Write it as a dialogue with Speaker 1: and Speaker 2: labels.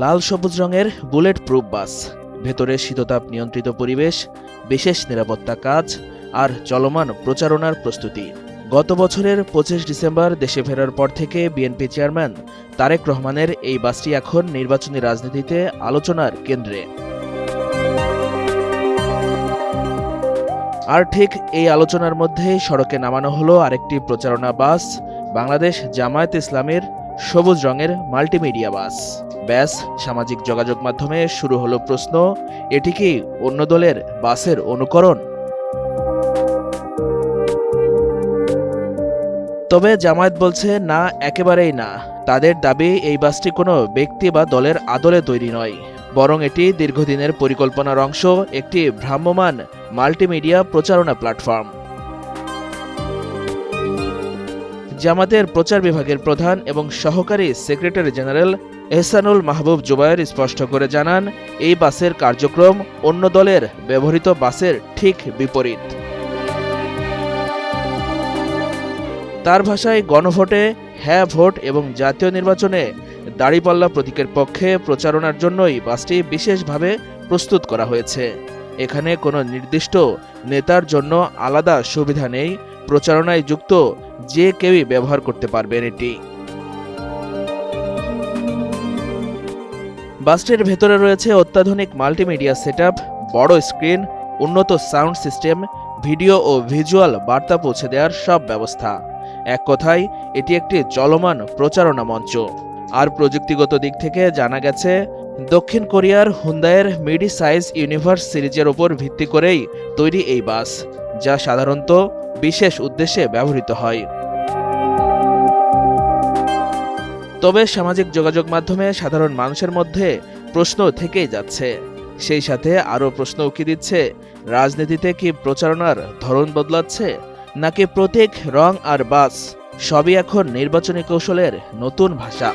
Speaker 1: লাল সবুজ রঙের bullet proof বাস। ভেতরে শীততাপ নিয়ন্ত্রিত পরিবেশ, বিশেষ নিরাপত্তা কাজ আর চলমান প্রচারণার প্রস্তুতি। গত বছরের পঁচিশ ডিসেম্বর দেশে ফেরার পর থেকে বিএনপি চেয়ারম্যান তারেক রহমানের এই বাসটি এখন নির্বাচনী রাজনীতিতে আলোচনার কেন্দ্রে। আর ঠিক এই আলোচনার মধ্যে সড়কে নামানো হলো আরেকটি প্রচারণা বাস, বাংলাদেশ জামায়াত ইসলামের সবুজ রঙের মাল্টিমিডিয়া বাস। ব্যাস, সামাজিক যোগাযোগ মাধ্যমে শুরু হলো প্রশ্ন, এটি কি অন্য দলের বাসের অনুকরণ? তবে জামায়াত বলছে, না, একেবারেই না। তাদের দাবি, এই বাসটি কোনো ব্যক্তি বা দলের আদলে তৈরি নয়। বরং এটি দীর্ঘদিনের পরিকল্পনার অংশ, একটি ভ্রাম্যমান মাল্টিমিডিয়া প্রচারণা প্ল্যাটফর্ম। জামাতের প্রচার বিভাগের প্রধান এবং সহকারী সেক্রেটারি জেনারেল এহসানুল মাহবুব জুবায়ের স্পষ্ট করে জানান, এই বাসের কার্যক্রম অন্য দলের ব্যবহৃত বাসের ঠিক বিপরীত। তার ভাষায় গণভোটে হ্যাঁ ভোট এবং জাতীয় নির্বাচনে দাড়িপাল্লা প্রতীকের পক্ষে প্রচারণার জন্যই বাসটি বিশেষভাবে প্রস্তুত করা হয়েছে। এখানে কোনো নির্দিষ্ট নেতার জন্য আলাদা সুবিধা নেই। প্রচারণায় যুক্ত যে কেউই ব্যবহার করতে পারবেন এটি। বাসটির ভেতরে রয়েছে অত্যাধুনিক মাল্টিমিডিয়া সেটআপ, বড় স্ক্রিন, উন্নত সাউন্ড সিস্টেম, ভিডিও ও ভিজুয়াল বার্তা পৌঁছে দেওয়ার সব ব্যবস্থা। এক কথায়, এটি একটি চলমান প্রচারণা মঞ্চ। আর প্রযুক্তিগত দিক থেকে জানা গেছে, দক্ষিণ কোরিয়ার হুন্দায়ের মিডি সাইজ ইউনিভার্স সিরিজের ওপর ভিত্তি করেই তৈরি এই বাস, যা সাধারণত বিশেষ উদ্দেশ্যে ব্যবহৃত হয়। তবে সামাজিক যোগাযোগ মাধ্যমে সাধারণ মানুষের মধ্যে প্রশ্ন থেকেই যাচ্ছে। সেই সাথে আরও প্রশ্ন উকি দিচ্ছে, রাজনীতিতে কি প্রচারণার ধরন বদলাচ্ছে, নাকি প্রতীক, রং আর বাস, সবই এখন নির্বাচনী কৌশলের নতুন ভাষা।